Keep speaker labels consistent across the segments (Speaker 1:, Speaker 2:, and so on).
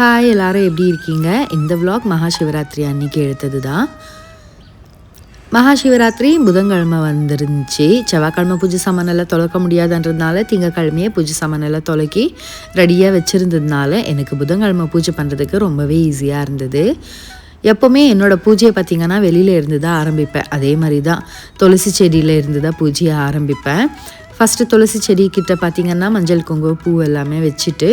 Speaker 1: Hi எல்லாரும் எப்படி இருக்கீங்க? இந்த விலாக் மகாசிவராத்திரி அன்னைக்கு எடுத்தது தான் மகாசிவராத்திரி புதன்கிழமை வந்துருந்துச்சு. செவ்வாய்க்கிழமை பூஜை சாமானெல்லாம் தொலைக்க முடியாதுன்றதுனால திங்கக்கிழமையே பூஜை சாமானெல்லாம் தொலைக்கி ரெடியாக வச்சுருந்ததுனால எனக்கு புதன்கிழமை பூஜை பண்ணுறதுக்கு ரொம்பவே ஈஸியாக இருந்தது. எப்போவுமே என்னோடய பூஜையை பார்த்திங்கன்னா வெளியில் இருந்து தான் ஆரம்பிப்பேன். அதே மாதிரி தான் துளசி செடியில் இருந்து தான் பூஜையை ஆரம்பிப்பேன். ஃபஸ்ட்டு துளசி செடி கிட்ட பார்த்தீங்கன்னா மஞ்சள் குங்குமம் பூ எல்லாமே வச்சுட்டு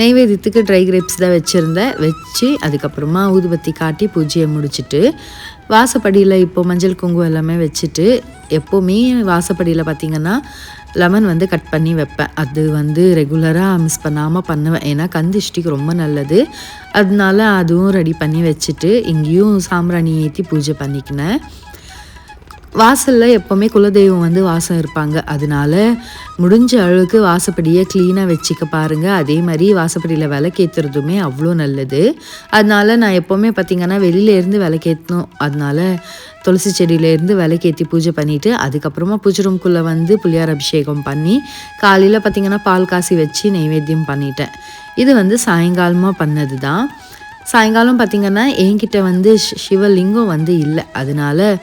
Speaker 1: நெய்வேதியத்துக்கு ட்ரை கிரேப்ஸ் தான் வச்சுருந்தேன். வச்சு அதுக்கப்புறமா ஊதுபத்தி காட்டி பூஜையை முடிச்சுட்டு வாசப்படியில் இப்போ மஞ்சள் குங்குமம் எல்லாமே வச்சுட்டு எப்போவுமே வாசப்படியில் பார்த்தீங்கன்னா லெமன் வந்து கட் பண்ணி வைப்பேன். அது வந்து ரெகுலராக மிஸ் பண்ணாமல் பண்ணுவேன். ஏன்னா கந்திஷ்டிக்கு ரொம்ப நல்லது. அதனால அதுவும் ரெடி பண்ணி வச்சுட்டு இங்கேயும் சாம்பிராணி ஏற்றி பூஜை பண்ணிக்கினேன். வாசலில் எப்போவுமே குலதெய்வம் வந்து வாசம் இருப்பாங்க. அதனால முடிஞ்ச அளவுக்கு வாசப்படியை க்ளீனாக வச்சுக்க பாருங்கள் அதே மாதிரி வாசப்படியில் விளக்கேற்றுறதுமே அவ்வளோ நல்லது. அதனால நான் எப்போவுமே பார்த்திங்கன்னா வெளியிலேருந்து விளக்கேற்றணும் அதனால துளசி செடியிலேருந்து விளக்கேற்றி பூஜை பண்ணிவிட்டு அதுக்கப்புறமா பூஜை ரூம்குள்ளே வந்து புளியார் அபிஷேகம் பண்ணி காலையில் பார்த்திங்கன்னா பால் காசி வச்சு நைவேத்தியம் பண்ணிட்டேன். இது வந்து சாயங்காலமாக பண்ணது தான் சாயங்காலம் பார்த்திங்கன்னா என்கிட்ட வந்து ஷி- சிவலிங்கம் வந்து இல்லை. அதனால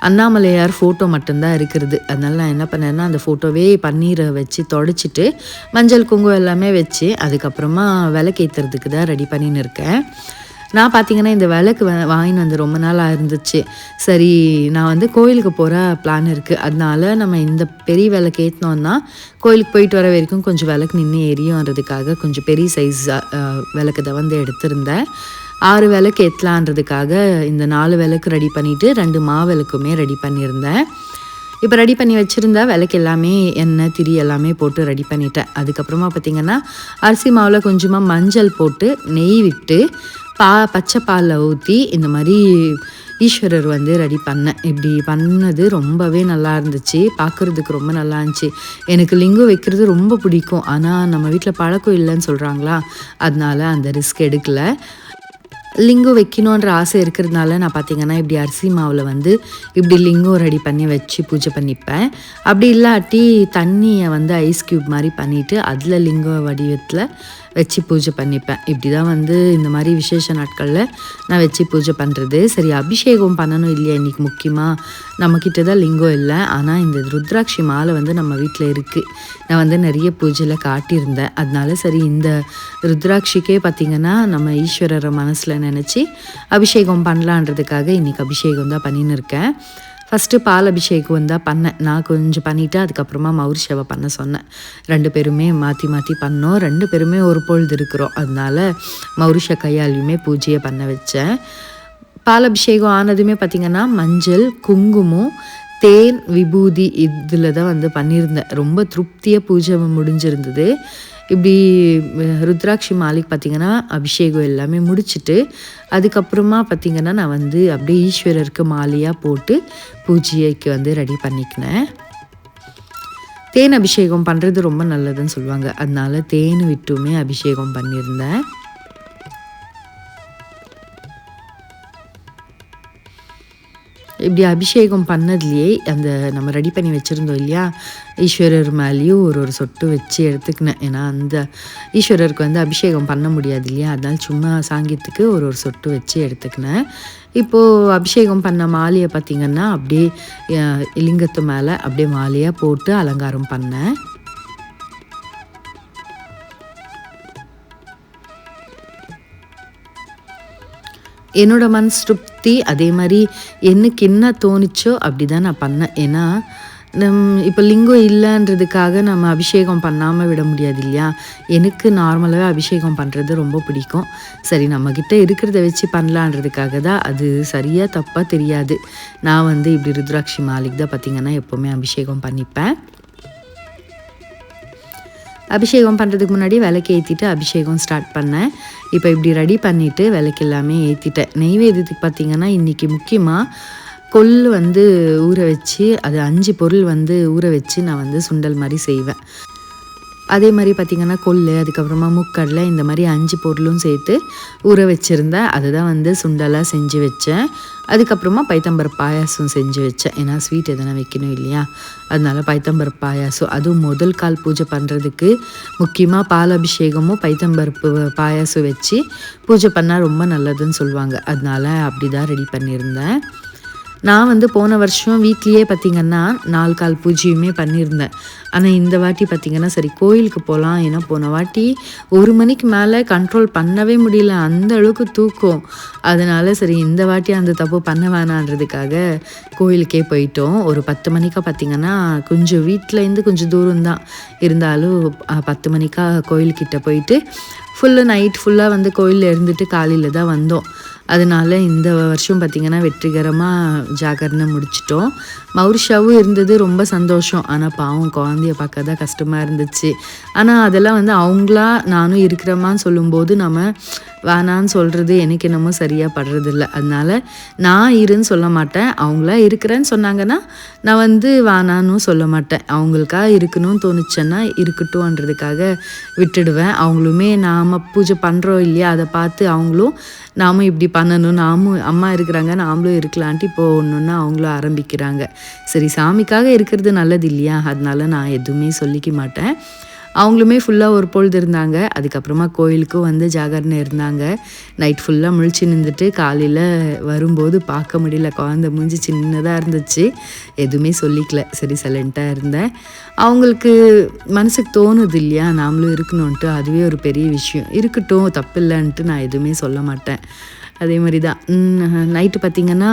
Speaker 1: அண்ணாமலையார் ஃபோட்டோ மட்டும்தான் இருக்கிறது அதனால நான் என்ன பண்ணேன்னா அந்த ஃபோட்டோவே பன்னீரை வச்சு தொடச்சிட்டு மஞ்சள் குங்குமம் எல்லாமே வச்சு அதுக்கப்புறமா விளக்கேற்றுறதுக்கு தான் ரெடி பண்ணின்னு இருக்கேன். நான் பார்த்தீங்கன்னா இந்த விளக்கு வாங்கின்னு வந்து ரொம்ப நாளாக இருந்துச்சு. சரி நான் வந்து கோயிலுக்கு போகிற பிளான் இருக்குது அதனால நம்ம இந்த பெரிய விளக்கு ஏற்றினோன்னா கோயிலுக்கு போயிட்டு வர வரைக்கும் கொஞ்சம் விளக்கு நின்று எரியும்ன்றதுக்காக கொஞ்சம் பெரிய சைஸ் விளக்கு தான் வந்து எடுத்திருந்தேன். ஆறு விளக்கு ஏற்றலான்றதுக்காக இந்த நாலு விளக்கு ரெடி பண்ணிவிட்டு ரெண்டு மா விளக்குமே ரெடி பண்ணியிருந்தேன். இப்போ ரெடி பண்ணி வச்சுருந்தா விளக்கு எல்லாமே எண்ணெய் திரி எல்லாமே போட்டு ரெடி பண்ணிட்டேன். அதுக்கப்புறமா பார்த்திங்கன்னா அரிசி மாவில் கொஞ்சமாக மஞ்சள் போட்டு நெய் விட்டு பா பச்சை பாலில் ஊற்றி இந்த மாதிரி ஈஸ்வரர் வந்து ரெடி பண்ணேன் இப்படி பண்ணது ரொம்பவே நல்லா இருந்துச்சு. பார்க்குறதுக்கு ரொம்ப நல்லா இருந்துச்சு. எனக்கு லிங்கம் வைக்கிறது ரொம்ப பிடிக்கும். ஆனால் நம்ம வீட்டில் பழக்கம் இல்லைன்னு சொல்கிறாங்களா அதனால அந்த ரிஸ்க் எடுக்கலை. லிங்கம் வைக்கணுன்ற ஆசை இருக்கிறதுனால நான் பார்த்தீங்கன்னா இப்படி அரிசி மாவில் வந்து இப்படி லிங்கம் ரெடி பண்ணி வச்சு பூஜை பண்ணிப்பேன். அப்படி இல்லாட்டி தண்ணியை வந்து ஐஸ் க்யூப் மாதிரி பண்ணிவிட்டு அதில் லிங்க வடிவத்தில் வச்சு பூஜை பண்ணிப்பேன். இப்படி தான் வந்து இந்த மாதிரி விசேஷ நாட்களில் நான் வச்சு பூஜை பண்ணுறது சரி அபிஷேகம் பண்ணணும் இல்லையா இன்றைக்கி முக்கியமாக நம்மக்கிட்ட தான் லிங்கம் இல்லை. ஆனால் இந்த ருத்ராட்சி மாலை வந்து நம்ம வீட்டில் இருக்குது நான் வந்து நிறைய பூஜையில் காட்டியிருந்தேன். அதனால சரி இந்த ருத்ராட்சிக்கே பார்த்திங்கன்னா நம்ம ஈஸ்வரரை மனசில் நினச்சி அபிஷேகம் பண்ணலான்றதுக்காக இன்றைக்கி அபிஷேகம் தான் பண்ணின்னு இருக்கேன். ஃபஸ்ட்டு பால் அபிஷேகம் வந்தால் பண்ணேன் நான் கொஞ்சம் பண்ணிவிட்டு அதுக்கப்புறமா மௌரிஷாவை பண்ண சொன்னேன். ரெண்டு பேருமே மாற்றி மாற்றி பண்ணோம். ரெண்டு பேருமே ஒரு பொழுது இருக்கிறோம். அதனால மௌரிஷ கையாலையுமே பூஜையை பண்ண வச்சேன். பால் அபிஷேகம் ஆனதுமே பார்த்திங்கன்னா மஞ்சள் குங்குமம் தேன் விபூதி இதில் தான் வந்து பண்ணியிருந்தேன். ரொம்ப திருப்தியாக பூஜை முடிஞ்சிருந்தது. இப்படி ருத்ராட்சி மாலைக்கு பார்த்திங்கன்னா அபிஷேகம் எல்லாமே முடிச்சுட்டு அதுக்கப்புறமா பார்த்திங்கன்னா நான் வந்து அப்படியே ஈஸ்வரருக்கு மாலையாக போட்டு பூஜைக்கு வந்து ரெடி பண்ணிக்கினேன். தேன் அபிஷேகம் பண்ணுறது ரொம்ப நல்லதுன்னு சொல்லுவாங்க. அதனால தேன் விட்டுமே அபிஷேகம் பண்ணியிருந்தேன். இப்படி அபிஷேகம் பண்ணதுலேயே அந்த நம்ம ரெடி பண்ணி வச்சுருந்தோம் இல்லையா? ஈஸ்வரர் மேலேயும் ஒரு ஒரு சொட்டு வச்சு எடுத்துக்கினேன். ஏன்னா அந்த ஈஸ்வரருக்கு வந்து அபிஷேகம் பண்ண முடியாது இல்லையா? அதனால் சும்மா சாங்கியத்துக்கு ஒரு ஒரு சொட்டு வச்சு எடுத்துக்கினேன். இப்போது அபிஷேகம் பண்ண மாலையை பார்த்திங்கன்னா அப்படியே லிங்கத்து மேலே அப்படியே மாலையாக போட்டு அலங்காரம் பண்ணேன். என்னோட மனசு திருப்தி அதே மாதிரி எனக்கு என்ன தோணுச்சோ அப்படி தான் நான் பண்ணேன். ஏன்னா நம் இப்போ லிங்கம் இல்லைன்றதுக்காக நம்ம அபிஷேகம் பண்ணாமல் விட முடியாது இல்லையா? எனக்கு நார்மலாகவே அபிஷேகம் பண்ணுறது ரொம்ப பிடிக்கும். சரி நம்மக்கிட்ட இருக்கிறத வச்சு பண்ணலான்றதுக்காக தான் அது சரியாக தப்பாக தெரியாது. நான் வந்து இப்படி ருத்ராட்சி மாலிக் தான் பார்த்திங்கன்னா எப்போவுமே அபிஷேகம் பண்ணிப்பேன். அபிஷேகம் பண்ணுறதுக்கு முன்னாடி விளக்கு ஏற்றிட்டு அபிஷேகம் ஸ்டார்ட் பண்ணேன். இப்போ இப்படி ரெடி பண்ணிவிட்டு விளக்கு எல்லாமே ஏற்றிட்டேன் நெய்வேத்தியத்துக்கு பார்த்திங்கன்னா இன்றைக்கி முக்கியமாக கொள்ளு வந்து ஊற வச்சு அது அஞ்சு பொருள் வந்து ஊற வச்சு நான் வந்து சுண்டல் மாதிரி செய்வேன். அதே மாதிரி பார்த்திங்கன்னா கொள்ளு அதுக்கப்புறமா முக்கடலை இந்த மாதிரி அஞ்சு பொருளும் சேர்த்து ஊற வச்சுருந்தேன் அதுதான் வந்து சுண்டலாக செஞ்சு வச்சேன். அதுக்கப்புறமா பைத்தம்பருப்பு பாயாசம் செஞ்சு வச்சேன். ஏன்னா ஸ்வீட் எதனா வைக்கணும் இல்லையா? அதனால பைத்தம்பருப்பு பாயாசம். அதுவும் முதல் கால் பூஜை பண்ணுறதுக்கு முக்கியமாக பால் அபிஷேகமும் பைத்தம்பருப்பு பாயாசம் வச்சு பூஜை பண்ணால் ரொம்ப நல்லதுன்னு சொல்லுவாங்க. அதனால அப்படி தான் ரெடி பண்ணியிருந்தேன். நான் வந்து போன வருஷம் வீட்லேயே பார்த்திங்கன்னா நாலு கால் பூஜையுமே பண்ணியிருந்தேன். ஆனால் இந்த வாட்டி பார்த்திங்கன்னா சரி கோயிலுக்கு போகலாம் ஏன்னா போன வாட்டி ஒரு மணிக்கு மேலே கண்ட்ரோல் பண்ணவே முடியல. அந்த அளவுக்கு தூக்கம். அதனால சரி இந்த வாட்டி அந்த தப்பு பண்ண வேணான்றதுக்காக கோயிலுக்கே போயிட்டோம். ஒரு பத்து மணிக்கா பார்த்திங்கன்னா கொஞ்சம் வீட்டிலேருந்து கொஞ்சம் தூரம் தான் இருந்தாலும் பத்து மணிக்காக கோயில்கிட்ட போயிட்டு ஃபுல்லு நைட் ஃபுல்லாக வந்து கோயிலில் இருந்துட்டு காலையில் தான் வந்தோம். அதனால இந்த வருஷம் பார்த்திங்கன்னா வெற்றிகரமாக ஜாகரணை முடிச்சிட்டோம். மௌரிஷாவும் இருந்தது ரொம்ப சந்தோஷம். ஆனால் பாவம் குழந்தை குழந்தைய பார்க்க தான் கஷ்டமாக இருந்துச்சு. ஆனால் அதெல்லாம் வந்து அவங்களா நானும் இருக்கிறமான்னு சொல்லும்போது நம்ம வேணான்னு சொல்கிறது எனக்கு என்னமோ சரியாக படுறதில்ல. அதனால் நான் இருன்னு சொல்ல மாட்டேன். அவங்களா இருக்கிறேன்னு சொன்னாங்கன்னா நான் வந்து வேணான்னு சொல்ல மாட்டேன். அவங்களுக்காக இருக்கணும்னு தோணுச்சேன்னா இருக்கட்டும்ன்றதுக்காக விட்டுடுவேன். அவங்களுமே நாம் பூஜை பண்ணுறோம் இல்லையா? அதை பார்த்து அவங்களும் நாமும் இப்படி பண்ணணும். நாமும் அம்மா இருக்கிறாங்க நாமளும் இருக்கலான்ட்டு இப்போது ஒன்று ஒன்று அவங்களும் ஆரம்பிக்கிறாங்க. சரி சாமிக்காக இருக்கிறது நல்லது இல்லையா? அதனால நான் எதுவுமே சொல்லிக்க மாட்டேன். அவங்களுமே ஃபுல்லாக ஒரு பொழுது இருந்தாங்க. அதுக்கப்புறமா கோயிலுக்கும் வந்து ஜாகரணை இருந்தாங்க. நைட் ஃபுல்லாக முழிச்சு நின்றுட்டு காலையில் வரும்போது பார்க்க முடியல. குழந்த மூஞ்சி சின்னதாக இருந்துச்சு. எதுவுமே சொல்லிக்கல. சரி சைலண்ட்டாக இருந்தேன். அவங்களுக்கு மனசுக்கு தோணுது இல்லையா? நாமளும் இருக்கணும்ன்ட்டு. அதுவே ஒரு பெரிய விஷயம். இருக்கட்டும் தப்பில்லைன்ட்டு நான் எதுவுமே சொல்ல மாட்டேன். அதே மாதிரி தான் நைட்டு பார்த்திங்கன்னா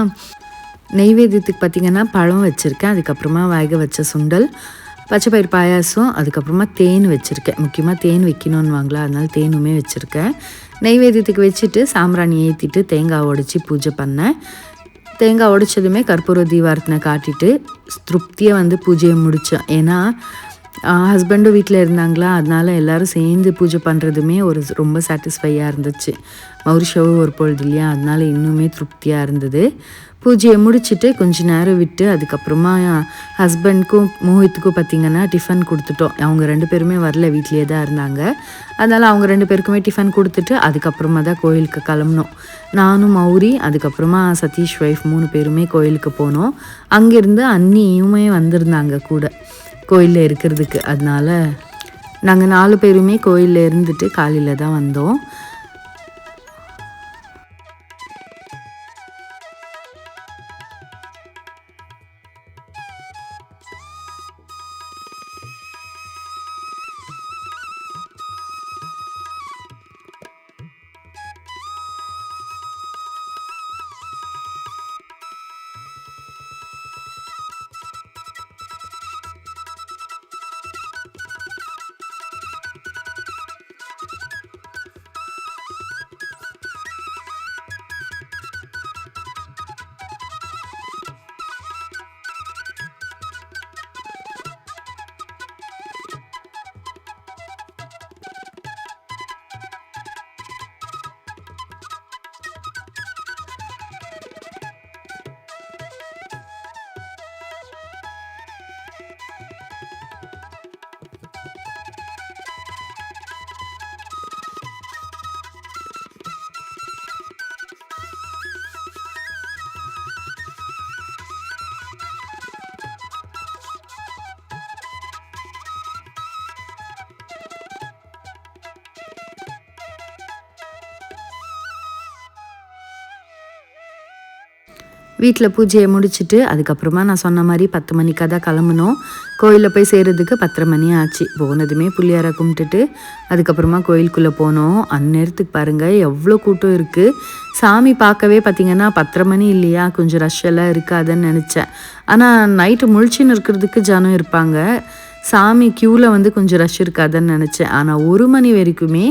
Speaker 1: நெய்வேத்தியத்துக்கு பார்த்திங்கன்னா பழம் வச்சுருக்கேன். அதுக்கப்புறமா வேக வச்ச சுண்டல். பச்சை பயிர் பாயாசம் அதுக்கப்புறமா தேன் வச்சுருக்கேன். முக்கியமாக தேன் வைக்கணும்னு வாங்களா அதனால தேனுமே வச்சுருக்கேன். நெய்வேத்தியத்துக்கு வச்சுட்டு சாம்பிராணி ஏற்றிட்டு தேங்காய் உடைச்சி பூஜை பண்ணேன். தேங்காய் உடைச்சதுமே கற்பூர தீபாரத்தனை காட்டிட்டு திருப்தியாக வந்து பூஜையை முடித்தேன் ஏன்னா ஹஸ்பண்டும் வீட்டில் இருந்தாங்களா? அதனால எல்லோரும் சேர்ந்து பூஜை பண்ணுறதுமே ஒரு ரொம்ப சாட்டிஸ்ஃபையாக இருந்துச்சு. மௌரிஷவும் ஒரு பொழுது இல்லையா? அதனால இன்னுமே திருப்தியாக இருந்தது. பூஜையை முடிச்சுட்டு கொஞ்ச நேரம் விட்டு அதுக்கப்புறமா ஹஸ்பண்ட்க்கும் மோஹித்துக்கும் பார்த்திங்கன்னா டிஃபன் கொடுத்துட்டோம். அவங்க ரெண்டு பேருமே வரல வீட்லேயே தான் இருந்தாங்க. அதனால் அவங்க ரெண்டு பேருக்குமே டிஃபன் கொடுத்துட்டு அதுக்கப்புறமா தான் கோயிலுக்கு கிளம்புனோம். நானும் மௌரி அதுக்கப்புறமா சதீஷ் ஒய்ஃப் மூணு பேருமே கோயிலுக்கு போனோம். அங்கேருந்து அன்னியுமே வந்திருந்தாங்க கூட கோயிலில் இருக்கிறதுக்கு. அதனால நாங்கள் நாலு பேருமே கோயிலில் இருந்துட்டு காலையில் தான் வந்தோம். வீட்டில் பூஜையை முடிச்சுட்டு அதுக்கப்புறமா நான் சொன்ன மாதிரி பத்து மணிக்காக தான் கிளம்புனோம் கோயிலில் போய் சேர்றதுக்கு பத்தரை மணி ஆச்சு. போனதுமே புள்ளியாரை கும்பிட்டுட்டு அதுக்கப்புறமா கோயிலுக்குள்ளே போனோம். அந்நேரத்துக்கு பாருங்கள் எவ்வளோ கூட்டம் இருக்குது சாமி பார்க்கவே பார்த்தீங்கன்னா பத்தரை மணி இல்லையா? கொஞ்சம் ரஷ் எல்லாம் இருக்காதுன்னு நினச்சேன். ஆனால் நைட்டு முழிச்சின்னு இருக்கிறதுக்கு ஜனம் இருப்பாங்க. சாமி க்யூவில் வந்து கொஞ்சம் ரஷ் இருக்காதுன்னு நினச்சேன். ஆனால் ஒரு மணி வரைக்குமே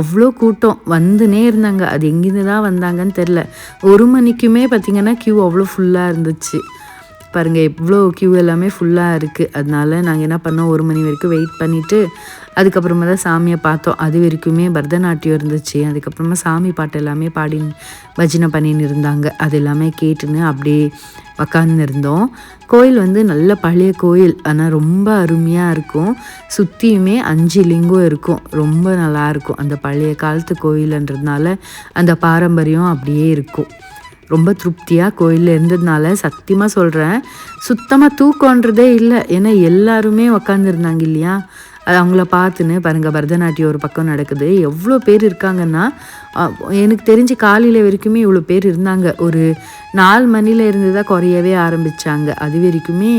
Speaker 1: அவ்வளோ கூட்டம் வந்துனே இருந்தாங்க. அது எங்கேருந்து தான் வந்தாங்கன்னு தெரில ஒரு மணிக்குமே பார்த்திங்கன்னா க்யூ அவ்வளோ ஃபுல்லாக இருந்துச்சு. பாருங்கள் எவ்வளோ க்யூ எல்லாமே ஃபுல்லாக இருக்குது அதனால நாங்கள் என்ன பண்ணோம்? ஒரு மணி வரைக்கும் வெயிட் பண்ணிவிட்டு அதுக்கப்புறமா தான் சாமியை பார்த்தோம். அது வரைக்குமே பரதநாட்டியம் இருந்துச்சு. அதுக்கப்புறமா சாமி பாட்டு எல்லாமே பாடி பஜனை பண்ணின்னு இருந்தாங்க. அது எல்லாமே கேட்டுன்னு அப்படியே உக்காந்துருந்தோம் கோயில் வந்து நல்ல பழைய கோயில். ஆனால் ரொம்ப அருமையாக இருக்கும். சுற்றியுமே அஞ்சு லிங்கம் இருக்கும். ரொம்ப நல்லா இருக்கும். அந்த பழைய காலத்து கோயில்ன்றதுனால அந்த பாரம்பரியம் அப்படியே இருக்கும். ரொம்ப திருப்தியாக கோயிலில் இருந்ததுனால சத்தியமாக சொல்கிறேன் சுத்தமாக தூக்கன்றதே இல்லை. ஏன்னா எல்லாருமே உக்காந்துருந்தாங்க இல்லையா? அது அவங்கள பார்த்துன்னு பாருங்கள் பரதநாட்டியம் ஒரு பக்கம் நடக்குது. எவ்வளோ பேர் இருக்காங்கன்னா எனக்கு தெரிஞ்சு காலையில் வரைக்குமே இவ்வளோ பேர் இருந்தாங்க. ஒரு நாலு மணியில் இருந்து தான் குறையவே ஆரம்பித்தாங்க அது வரைக்குமே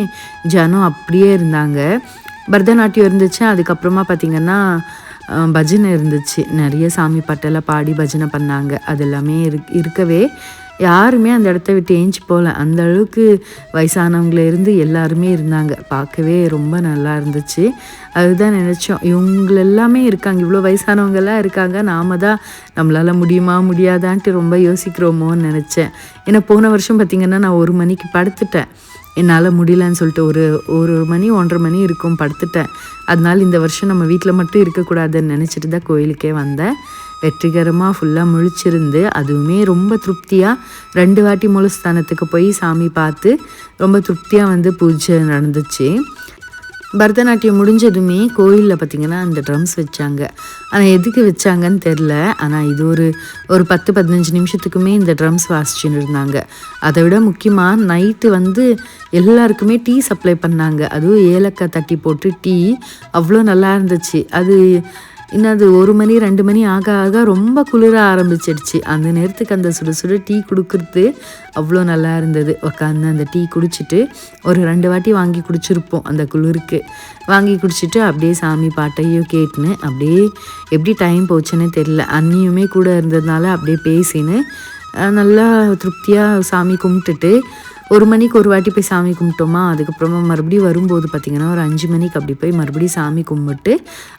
Speaker 1: ஜனம் அப்படியே இருந்தாங்க. பரதநாட்டியம் இருந்துச்சு. அதுக்கப்புறமா பார்த்திங்கன்னா பஜனை இருந்துச்சு. நிறைய சாமி பாட்டெல்லாம் பாடி பஜனை பண்ணாங்க. அது எல்லாமே இருக்கவே யாருமே அந்த இடத்த விட்டு ஏஞ்சி போகல. அந்த அளவுக்கு வயசானவங்கள இருந்து எல்லாருமே இருந்தாங்க. பார்க்கவே ரொம்ப நல்லா இருந்துச்சு. அதுதான் நினச்சோம். இவங்க எல்லாமே இருக்காங்க. இவ்வளோ வயசானவங்கெல்லாம் இருக்காங்க. நாம தான் நம்மளால் முடியுமா முடியாதான்ட்டு ரொம்ப யோசிக்கிறோமோன்னு நினச்சேன். ஏன்னா போன வருஷம் பார்த்திங்கன்னா நான் ஒரு மணிக்கு படுத்துட்டேன். என்னால் முடியலன்னு சொல்லிட்டு ஒரு ஒரு மணி ஒன்றரை மணி இருக்கும் படுத்துட்டேன். அதனால இந்த வருஷம் நம்ம வீட்டில் மட்டும் இருக்கக்கூடாதுன்னு நினச்சிட்டு தான் கோயிலுக்கே வந்தேன். வெற்றிகரமாக ஃபுல்லாக முழிச்சிருந்து அதுவுமே ரொம்ப திருப்தியாக ரெண்டு வாட்டி முழு ஸ்தானத்துக்கு போய் சாமி பார்த்து ரொம்ப திருப்தியாக வந்து பூஜை நடந்துச்சு. பரதநாட்டியம் முடிஞ்சதுமே கோயிலில் பார்த்திங்கன்னா அந்த ட்ரம்ஸ் வச்சாங்க. ஆனால் எதுக்கு வச்சாங்கன்னு தெரில ஆனால் இது ஒரு ஒரு பத்து பதினஞ்சு நிமிஷத்துக்குமே இந்த ட்ரம்ஸ் வாசிச்சுன்னு இருந்தாங்க. அதை விட முக்கியமாக நைட்டு வந்து எல்லாருக்குமே டீ சப்ளை பண்ணாங்க. அதுவும் ஏலக்காய் தட்டி போட்டு டீ அவ்வளோ நல்லா இருந்துச்சு. அது இன்னும் அது ஒரு மணி ரெண்டு மணி ஆக ஆக ரொம்ப குளிர ஆரம்பிச்சிடுச்சு. அந்த நேரத்துக்கு அந்த சுட சுட டீ கொடுக்குறது அவ்வளோ நல்லா இருந்தது. உக்காந்து அந்த டீ குடிச்சிட்டு ஒரு ரெண்டு வாட்டி வாங்கி குடிச்சிருப்போம் அந்த குளிருக்கு. வாங்கி குடிச்சிட்டு அப்படியே சாமி பாட்டையும் கேட்டுன்னு அப்படியே எப்படி டைம் போச்சுன்னு தெரில அண்ணியுமே கூட இருந்ததுனால அப்படியே பேசின்னு நல்லா திருப்தியாக சாமி கும்பிட்டுட்டு ஒரு மணிக்கு ஒரு வாட்டி போய் சாமி கும்பிட்டோமா? அதுக்கப்புறமா மறுபடியும் வரும்போது பார்த்திங்கன்னா ஒரு அஞ்சு மணிக்கு அப்படி போய் மறுபடியும் சாமி கும்பிட்டு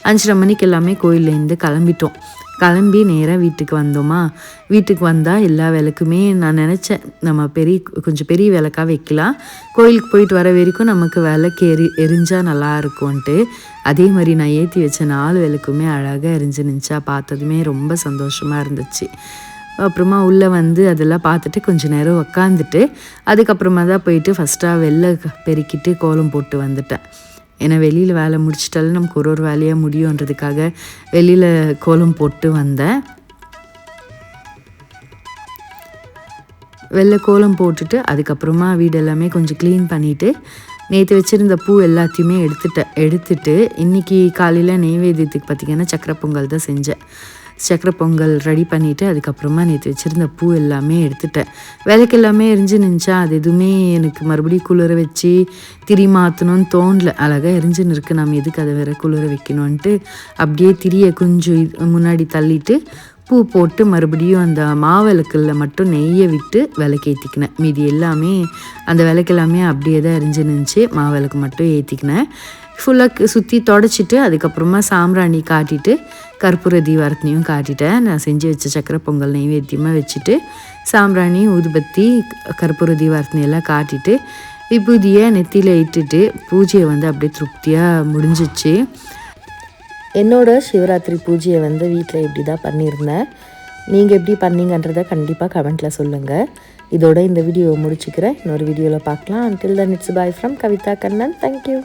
Speaker 1: அஞ்சரை மணிக்கு எல்லாமே கோயிலேருந்து கிளம்பிட்டோம். கிளம்பி நேராக வீட்டுக்கு வந்தோமா? வீட்டுக்கு வந்தால் எல்லா விளக்குமே நான் நினச்சேன் நம்ம பெரிய கொஞ்சம் பெரிய விளக்காக வைக்கலாம். கோயிலுக்கு போயிட்டு வர வரைக்கும் நமக்கு விளக்கு எரி எரிஞ்சால் நல்லா இருக்கும்ன்ட்டு அதே மாதிரி நான் ஏற்றி வச்ச நாலு விளக்குமே அழகாக எரிஞ்சு நினச்சா பார்த்ததுமே ரொம்ப சந்தோஷமாக இருந்துச்சு. அப்புறமா உள்ளே வந்து அதெல்லாம் பார்த்துட்டு கொஞ்சம் நேரம் உக்காந்துட்டு அதுக்கப்புறமா தான் போயிட்டு ஃபஸ்ட்டாக வெளில பெருக்கிட்டு கோலம் போட்டு வந்துட்டேன். ஏன்னா வெளியில் வேலை முடிச்சிட்டாலும் நமக்கு ஒரு ஒரு வேலையாக முடியுன்றதுக்காக வெளியில் கோலம் போட்டு வந்தேன். வெள்ளை கோலம் போட்டுட்டு அதுக்கப்புறமா வீடு எல்லாமே கொஞ்சம் க்ளீன் பண்ணிவிட்டு நேற்று வச்சுருந்த பூ எல்லாத்தையுமே எடுத்துட்டேன். எடுத்துட்டு இன்றைக்கி காலையில் நெய்வேத்தியத்துக்கு பார்த்திங்கன்னா சக்கரை பொங்கல் தான் செஞ்சேன். சக்கரை பொங்கல் ரெடி பண்ணிவிட்டு அதுக்கப்புறமா நேற்று வச்சுருந்த பூ எல்லாமே எடுத்துட்டேன். விளக்கு எல்லாமே எரிஞ்சு நினச்சா அது எதுவுமே எனக்கு மறுபடியும் குளிர வச்சு திரி மாற்றணும்னு தோணல. அழகாக எரிஞ்சுன்னு இருக்கு. நம்ம எதுக்கு அதை வேற குளிர வைக்கணும்ன்ட்டு அப்படியே திரியை கொஞ்சம் முன்னாடி தள்ளிட்டு பூ போட்டு மறுபடியும் அந்த மாவிளக்கில் மட்டும் நெய்யை விட்டு விளக்கு ஏற்றிக்கினேன் மீதி எல்லாமே அந்த விளக்கு எல்லாமே அப்படியே தான் எரிஞ்சு நின்றுச்சு மாவிளக்கு மட்டும் ஏற்றிக்கினேன் ஃபுல்லாக சுற்றி தொடச்சிட்டு அதுக்கப்புறமா சாம்பிராணி காட்டிட்டு கற்பூர தீவாரத்தினையும் காட்டிட்டேன். நான் செஞ்சு வச்ச சக்கரை பொங்கல் நைவேத்தியமாக வச்சுட்டு சாம்பிராணி ஊதுபத்தி கற்பூர தீவாரத்தினையெல்லாம் காட்டிட்டு விபூதியை நெத்தியில் இட்டுட்டு பூஜையை வந்து அப்படியே திருப்தியாக முடிஞ்சிச்சு. என்னோடய சிவராத்திரி பூஜையை வந்து வீட்டில் இப்படி தான் பண்ணியிருந்தேன். நீங்கள் எப்படி பண்ணீங்கன்றதை கண்டிப்பாக கமெண்ட்டில் சொல்லுங்கள் இதோட இந்த வீடியோவை முடிச்சுக்கிறேன். இன்னொரு வீடியோவில் பார்க்கலாம். Until then it's bye from Kavitha Kannan thank you